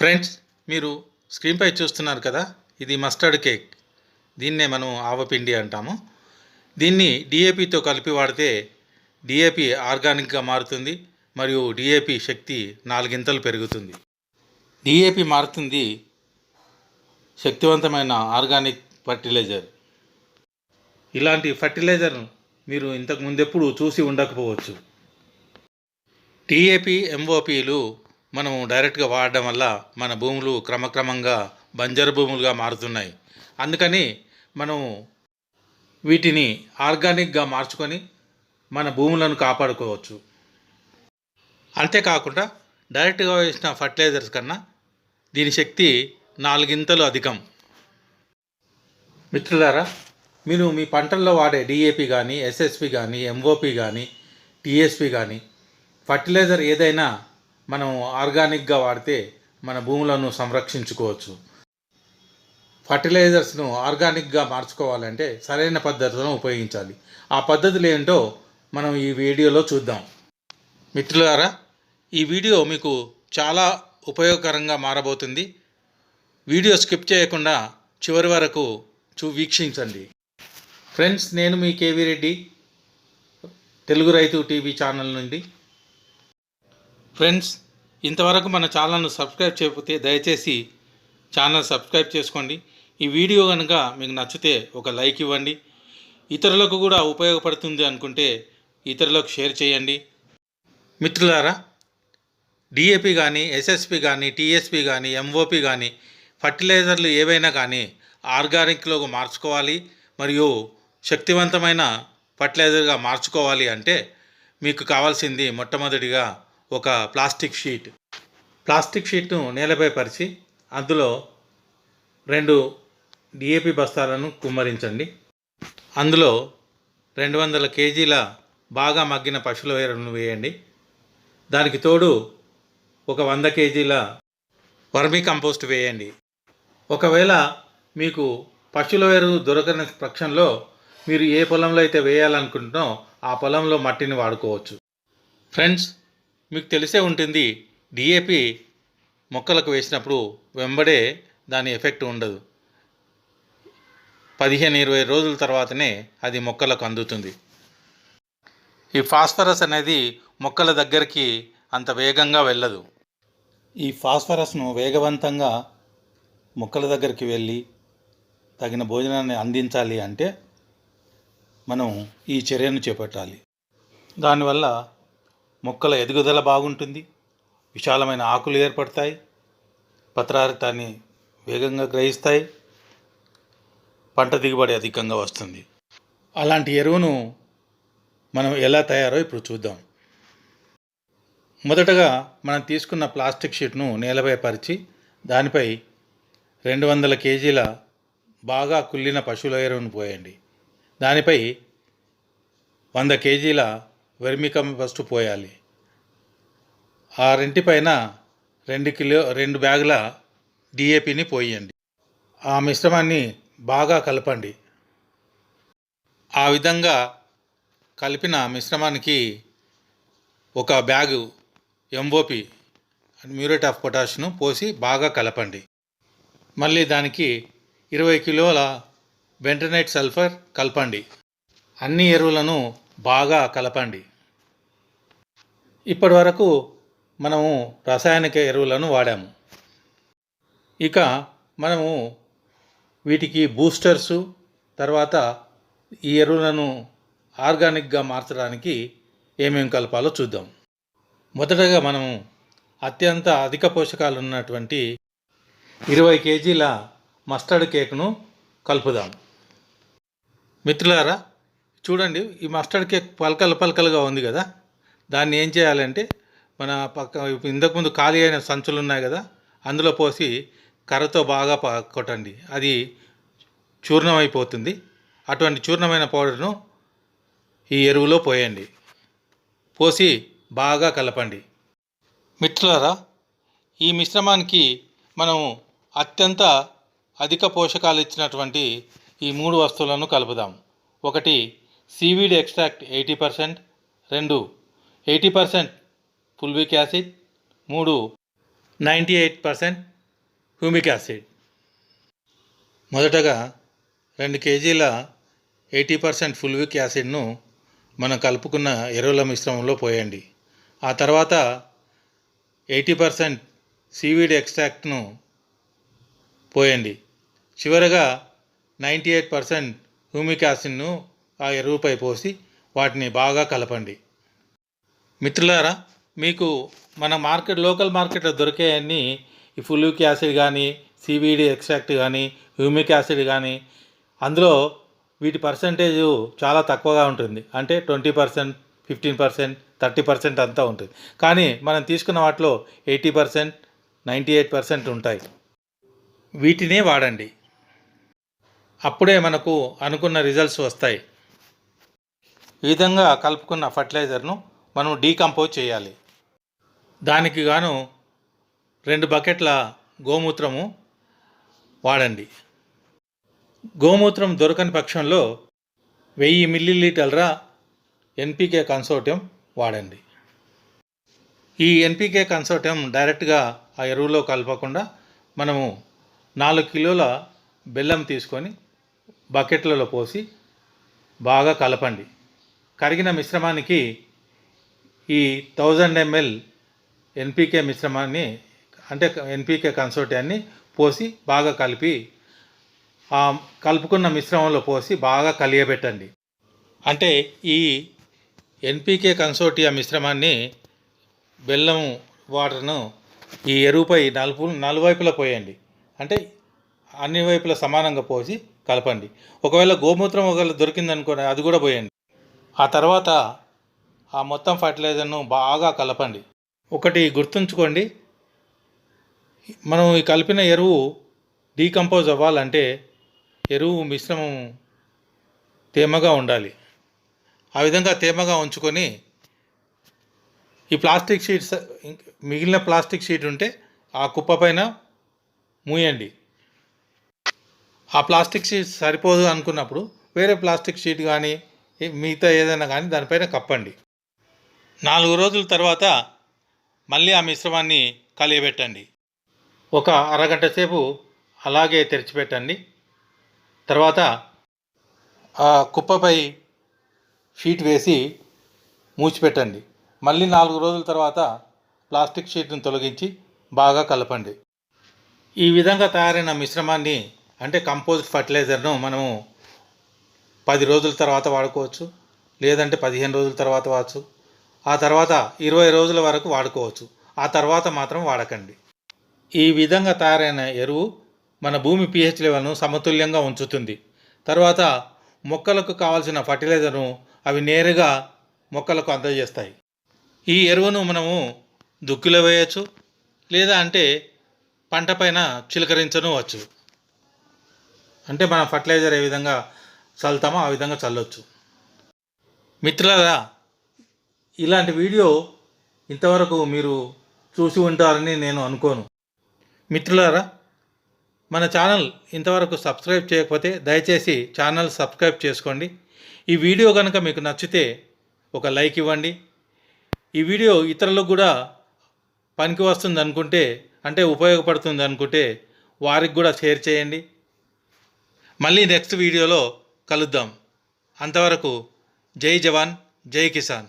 Friends మీరు స్క్రీన్పై చూస్తున్నారు కదా ఇది మస్టర్డ్ కేక్. దీన్నే మనం ఆవపిండి అంటాము. దీన్ని డిఏపితో కలిపి వాడితే డిఏపి ఆర్గానిక్గా మారుతుంది మరియు డిఏపి శక్తి నాలుగింతలు పెరుగుతుంది. డిఏపి మారుతుంది శక్తివంతమైన ఆర్గానిక్ ఫర్టిలైజర్. ఇలాంటి ఫర్టిలైజర్ మీరు ఇంతకు ముందెప్పుడు చూసి ఉండకపోవచ్చు. టీఏపీ ఎంఓపీలు మనం డైరెక్ట్గా వాడడం వల్ల మన భూములు క్రమక్రమంగా బంజరు భూములుగా మారుతున్నాయి. అందుకని మనం వీటిని ఆర్గానిక్గా మార్చుకొని మన భూములను కాపాడుకోవచ్చు. అంతేకాకుండా డైరెక్ట్గా వేసిన ఫర్టిలైజర్స్ కన్నా దీని శక్తి నాలుగింతలు అధికం. మిత్రులారా మీరు మీ పంటల్లో వాడే డిఏపి కానీ ఎస్ఎస్పి కానీ ఎంఓపి కానీ టీఎస్పి కానీ ఫర్టిలైజర్ ఏదైనా మనం ఆర్గానిక్గా వాడితే మన భూములను సంరక్షించుకోవచ్చు. ఫర్టిలైజర్స్ను ఆర్గానిక్గా మార్చుకోవాలంటే సరైన పద్ధతులను ఉపయోగించాలి. ఆ పద్ధతులు ఏంటో మనం ఈ వీడియోలో చూద్దాం. మిత్రులారా ఈ వీడియో మీకు చాలా ఉపయోగకరంగా మారబోతుంది. వీడియో స్కిప్ చేయకుండా చివరి వరకు చూ వీక్షించండి. ఫ్రెండ్స్ నేను మీ కేవీ రెడ్డి తెలుగు రైతు టీవీ ఛానల్ నుండి ఫ్రెండ్స్ ఇంతవరకు మన ఛానల్ను సబ్స్క్రైబ్ చేయకపోతే దయచేసి ఛానల్ సబ్స్క్రైబ్ చేసుకోండి. ఈ వీడియో కనుక మీకు నచ్చితే ఒక లైక్ ఇవ్వండి. ఇతరులకు కూడా ఉపయోగపడుతుంది అనుకుంటే ఇతరులకు షేర్ చేయండి. మిత్రులారా డిఏపి కానీ ఎస్ఎస్పి కానీ టీఎస్పి కానీ ఎంఓపి కానీ ఫర్టిలైజర్లు ఏవైనా కానీ ఆర్గానిక్లో మార్చుకోవాలి మరియు శక్తివంతమైన ఫర్టిలైజర్గా మార్చుకోవాలి అంటే మీకు కావాల్సింది మొట్టమొదటిగా ఒక ప్లాస్టిక్ షీట్. ప్లాస్టిక్ షీట్ను నేలపై పరిచి అందులో రెండు డిఏపి బస్తాలను కుమ్మరించండి. అందులో రెండు వందల కేజీల బాగా మగ్గిన పశువుల వేరును వేయండి. దానికి తోడు ఒక వంద కేజీల వర్మీ కంపోస్ట్ వేయండి. ఒకవేళ మీకు పశువుల వేరు దొరకని పక్షంలో మీరు ఏ పొలంలో అయితే వేయాలనుకుంటున్నో ఆ పొలంలో మట్టిని వాడుకోవచ్చు. ఫ్రెండ్స్ మీకు తెలిసే ఉంటుంది డిఏపి మొక్కలకు వేసినప్పుడు వెంబడే దాని ఎఫెక్ట్ ఉండదు. పదిహేను ఇరవై రోజుల తర్వాతనే అది మొక్కలకు అందుతుంది. ఈ ఫాస్ఫరస్ అనేది మొక్కల దగ్గరికి అంత వేగంగా వెళ్ళదు. ఈ ఫాస్ఫరస్ను వేగవంతంగా మొక్కల దగ్గరికి వెళ్ళి తగిన భోజనాన్ని అందించాలి అంటే మనం ఈ చర్యను చేపట్టాలి. దానివల్ల మొక్కల ఎదుగుదల బాగుంటుంది. విశాలమైన ఆకులు ఏర్పడతాయి. పత్రారితాన్ని వేగంగా గ్రహిస్తాయి. పంట దిగుబడి అధికంగా వస్తుంది. అలాంటి ఎరువును మనం ఎలా తయారో ఇప్పుడు చూద్దాం. మొదటగా మనం తీసుకున్న ప్లాస్టిక్ షీట్ను నేలపై పరిచి దానిపై రెండు వందల కేజీల బాగా కుళ్ళిన పశువుల ఎరువును పోయండి. దానిపై వంద కేజీల వెర్మికంపోస్ట్ పోయాలి. ఆ రెంటిపైన రెండు కిలో రెండు బ్యాగుల డిఏపిని పోయండి. ఆ మిశ్రమాన్ని బాగా కలపండి. ఆ విధంగా కలిపిన మిశ్రమానికి ఒక బ్యాగు ఎంఓపి మ్యూరేట్ ఆఫ్ పొటాష్ను పోసి బాగా కలపండి. మళ్ళీ దానికి ఇరవై కిలోల బెంటనైట్ సల్ఫర్ కలపండి. అన్ని ఎరువులను బాగా కలపండి. ఇప్పటి వరకు మనము రసాయనిక ఎరువులను వాడాము. ఇక మనము వీటికి బూస్టర్సు తర్వాత ఈ ఎరువులను ఆర్గానిక్గా మార్చడానికి ఏమేమి కలపాలో చూద్దాం. మొదటగా మనము అత్యంత అధిక పోషకాలు ఉన్నటువంటి ఇరవై కేజీల మస్టర్డ్ కేక్ను కలుపుదాం. మిత్రులారా చూడండి ఈ మస్టర్డ్ కేక్ పలకలు పలకలుగా ఉంది కదా. దాన్ని ఏం చేయాలంటే మన పక్క ఇంతకుముందు ఖాళీ అయిన సంచులు ఉన్నాయి కదా అందులో పోసి కర్రతో బాగా కొట్టండి. అది చూర్ణం అయిపోతుంది అటువంటి చూర్ణమైన పౌడర్ను ఈ ఎరువులో పోయండి. పోసి బాగా కలపండి. మిత్రులారా ఈ మిశ్రమానికి మనము అత్యంత అధిక పోషకాలు ఇచ్చినటువంటి ఈ మూడు వస్తువులను కలుపుదాం. ఒకటి సీవీడ్ ఎక్స్ట్రాక్ట్ ఎయిటీ పర్సెంట్ రెండు ఎయిటీ పర్సెంట్ ఫుల్విక్ యాసిడ్ మూడు ninety eight percent humic acid. మొదటగా రెండు కేజీల ఎయిటీ పర్సెంట్ ఫుల్విక్ యాసిడ్ను మనం కలుపుకున్న ఎరువుల మిశ్రమంలో పోయండి. ఆ తర్వాత ఎయిటీ పర్సెంట్ సీవీడ్ ఎక్స్ట్రాక్ట్ను పోయండి. చివరగా నైంటీ ఎయిట్ పర్సెంట్ హ్యూమిక్ యాసిడ్ను ఆ ఎరువుపై పోసి వాటిని బాగా కలపండి. మిత్రులారా మీకు మన మార్కెట్ లోకల్ మార్కెట్లో దొరికే అన్ని ఈ ఫుల్విక్ యాసిడ్ కానీ సిబిడి ఎక్స్ట్రాక్ట్ కానీ హ్యూమిక్ యాసిడ్ కానీ అందులో వీటి పర్సంటేజ్ చాలా తక్కువగా ఉంటుంది. అంటే twenty percent fifteen percent thirty percent అంతా ఉంటుంది. కానీ మనం తీసుకున్న వాటిలో eighty percent ninety eight percent ఉంటాయి. వీటినే వాడండి. అప్పుడే మనకు అనుకున్న రిజల్ట్స్ వస్తాయి. ఈ విధంగా కలుపుకున్న ఫర్టిలైజర్ను మనం డీకంపోజ్ చేయాలి. దానికి గాను రెండు బకెట్ల గోమూత్రము వాడండి. గోమూత్రం దొరకని పక్షంలో వెయ్యి మిల్లీలీటర్ల ఎన్పికే కన్సోర్టియం వాడండి. ఈ ఎన్పికే కన్సోర్టియం డైరెక్ట్గా ఆ ఎరువులో కలపకుండా మనము నాలుగు కిలోల బెల్లం తీసుకొని బకెట్లలో పోసి బాగా కలపండి. కరిగిన మిశ్రమానికి ఈ థౌజండ్ ఎంఎల్ ఎన్పికే మిశ్రమాన్ని అంటే ఎన్పికే కన్సోర్టియాన్ని పోసి బాగా కలిపి ఆ కలుపుకున్న మిశ్రమంలో పోసి బాగా కలియబెట్టండి. అంటే ఈ ఎన్పికే కన్సోర్టియా మిశ్రమాన్ని బెల్లం వాటర్ను ఈ ఎరువుపై నలుపు నలువైపులా పోయండి. అంటే అన్ని వైపులా సమానంగా పోసి కలపండి. ఒకవేళ గోమూత్రం ఒకవేళ దొరికిందనుకోండి అది కూడా పోయండి. ఆ తర్వాత ఆ మొత్తం ఫర్టిలైజర్ను బాగా కలపండి. ఒకటి గుర్తుంచుకోండి. మనం ఈ కలిపిన ఎరువు డీకంపోజ్ అవ్వాలంటే ఎరువు మిశ్రమం తేమగా ఉండాలి. ఆ విధంగా తేమగా ఉంచుకొని ఈ ప్లాస్టిక్ షీట్స్ మిగిలిన ప్లాస్టిక్ షీట్ ఉంటే ఆ కుప్ప పైన మూయండి. ఆ ప్లాస్టిక్ షీట్ సరిపోదు అనుకున్నప్పుడు వేరే ప్లాస్టిక్ షీట్ కానీ మిగతా ఏదైనా కానీ దానిపైన కప్పండి. నాలుగు రోజుల తర్వాత మళ్ళీ ఆ మిశ్రమాన్ని కలియబెట్టండి. ఒక అరగంట సేపు అలాగే తెరిచిపెట్టండి. తర్వాత ఆ కుప్పపై షీట్ వేసి మూచిపెట్టండి మళ్ళీ నాలుగు రోజుల తర్వాత ప్లాస్టిక్ షీట్ను తొలగించి బాగా కలపండి. ఈ విధంగా తయారైన మిశ్రమాన్ని అంటే కంపోజిట్ ఫర్టిలైజర్ను మనము పది రోజుల తర్వాత వాడుకోవచ్చు లేదంటే పదిహేను రోజుల తర్వాత వాడచ్చు. ఆ తర్వాత ఇరవై రోజుల వరకు వాడుకోవచ్చు. ఆ తర్వాత మాత్రం వాడకండి. ఈ విధంగా తయారైన ఎరువు మన భూమి పిహెచ్ లెవెల్ను సమతుల్యంగా ఉంచుతుంది. తర్వాత మొక్కలకు కావాల్సిన ఫర్టిలైజర్ను అవి నేరుగా మొక్కలకు అందజేస్తాయి. ఈ ఎరువును మనము దుక్కిలో వేయచ్చు లేదా అంటే పంట పైన చిలకరించనవచ్చు అంటే మనం ఫర్టిలైజర్ ఏ విధంగా చల్లుతామో ఆ విధంగా చల్లొచ్చు. మిత్రులారా ఇలాంటి వీడియో ఇంతవరకు మీరు చూసి ఉంటారని నేను అనుకోను. మిత్రులారా మన ఛానల్ ఇంతవరకు సబ్స్క్రైబ్ చేయకపోతే దయచేసి ఛానల్ సబ్స్క్రైబ్ చేసుకోండి. ఈ వీడియో కనుక మీకు నచ్చితే ఒక లైక్ ఇవ్వండి. ఈ వీడియో ఇతరులకు కూడా పనికి వస్తుంది అనుకుంటే అంటే ఉపయోగపడుతుంది అనుకుంటే వారికి కూడా షేర్ చేయండి. మళ్ళీ నెక్స్ట్ వీడియోలో కలుద్దాం. అంతవరకు జై జవాన్ జై కిసాన్.